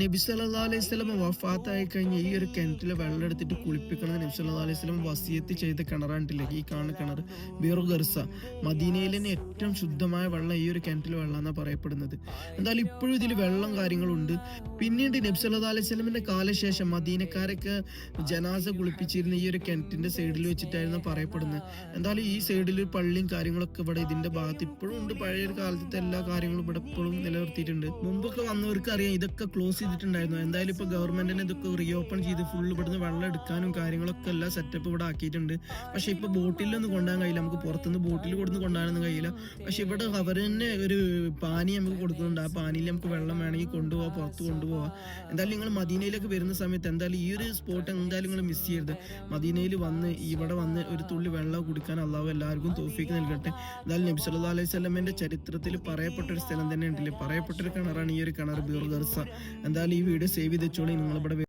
നബി സല്ലാ വഫാത്തായി കഴിഞ്ഞ ഈ ഒരു കിണറ്റിൽ വെള്ളം എടുത്തിട്ട് കുളിപ്പിക്കണം നബി സല്ലാ അലൈഹി സ്വലം വസിയത്ത് ചെയ്ത കിണറാണ്ടില്ലേ ഈ കാണുന്ന കിണർ ബീറു ഗർസ മദീനയിലെ ഏറ്റവും ശുദ്ധമായ വെള്ളം ഈ ഒരു കിണറ്റിൽ വെള്ളം എന്നാണ് പറയപ്പെടുന്നത്. എന്തായാലും ഇപ്പോഴും ഇതിൽ വെള്ളം കാര്യങ്ങളുണ്ട്. പിന്നീട് നബി സല്ലാ അലൈഹി സ്വലമിന്റെ കാലശേഷം മദീനക്കാരൊക്കെ ജനാസ കുളിപ്പിച്ചിരുന്ന ഈ ഒരു കിണറ്റിന്റെ സൈഡിൽ വെച്ചിട്ടായിരുന്നു പറയപ്പെടുന്നത്. എന്തായാലും ഈ സൈഡിൽ പള്ളിയും കാര്യങ്ങളൊക്കെ ഇവിടെ ഇതിന്റെ ഭാഗത്ത് ഇപ്പോഴും ഉണ്ട്. പഴയ ഒരു കാലത്തെ എല്ലാ കാര്യങ്ങളും ഇവിടെ ഇപ്പോഴും നിലനിർത്തിയിട്ടുണ്ട്. മുമ്പൊക്കെ വന്നവർക്ക് അറിയാം ഇതൊക്കെ ക്ലോസ് ചെയ്തിട്ടുണ്ടായിരുന്നു. എന്തായാലും ഇപ്പൊ ഗവൺമെന്റിന് ഇതൊക്കെ റീഓപ്പൺ ചെയ്ത് ഫുൾ ഇവിടുന്ന് വെള്ളം എടുക്കാനും കാര്യങ്ങളൊക്കെ എല്ലാം സെറ്റപ്പ് ഇവിടെ ആക്കിയിട്ടുണ്ട്. പക്ഷെ ഇപ്പൊ ബോട്ടിലൊന്നും കൊണ്ടാൻ കഴിയില്ല. നമുക്ക് പുറത്തുനിന്ന് ബോട്ടിൽ കൊടുത്ത് കൊണ്ടുപോകാനൊന്നും കഴിയില്ല. പക്ഷെ ഇവിടെ അവർ തന്നെ ഒരു പാനി നമുക്ക് കൊടുക്കുന്നുണ്ട്. ആ പാനിയിൽ നമുക്ക് വെള്ളം വേണമെങ്കിൽ കൊണ്ടുപോകാം പുറത്ത് കൊണ്ടുപോകാം എന്തായാലും നിങ്ങൾ മദീനയിലേക്ക് വരുന്ന സമയത്ത് എന്തായാലും ഈ ഒരു സ്പോട്ട് എന്തായാലും നിങ്ങൾ മിസ് ചെയ്യരുത്. മദീനയിൽ വന്ന് ഇവിടെ വന്ന് ഒരു തുള്ളി വെള്ളം കുടിക്കാൻ അള്ളാഹു എല്ലാവർക്കും തോഫിക്ക് നൽകട്ടെ. എന്തായാലും നബി സല്ലല്ലാഹു അലൈഹി സ്വലമിന്റെ ചരിത്രത്തിൽ പറയപ്പെട്ട ഒരു സ്ഥലം തന്നെ ഉണ്ടല്ലേ പറയപ്പെട്ട ഒരു കിണറാണ് ഈ ഒരു കിണർ ബീർ ഗർസ എന്തായാലും ഈ വീഡിയോ സേവ് ചെയ്ത് വെച്ചോളി. നിങ്ങളിവിടെ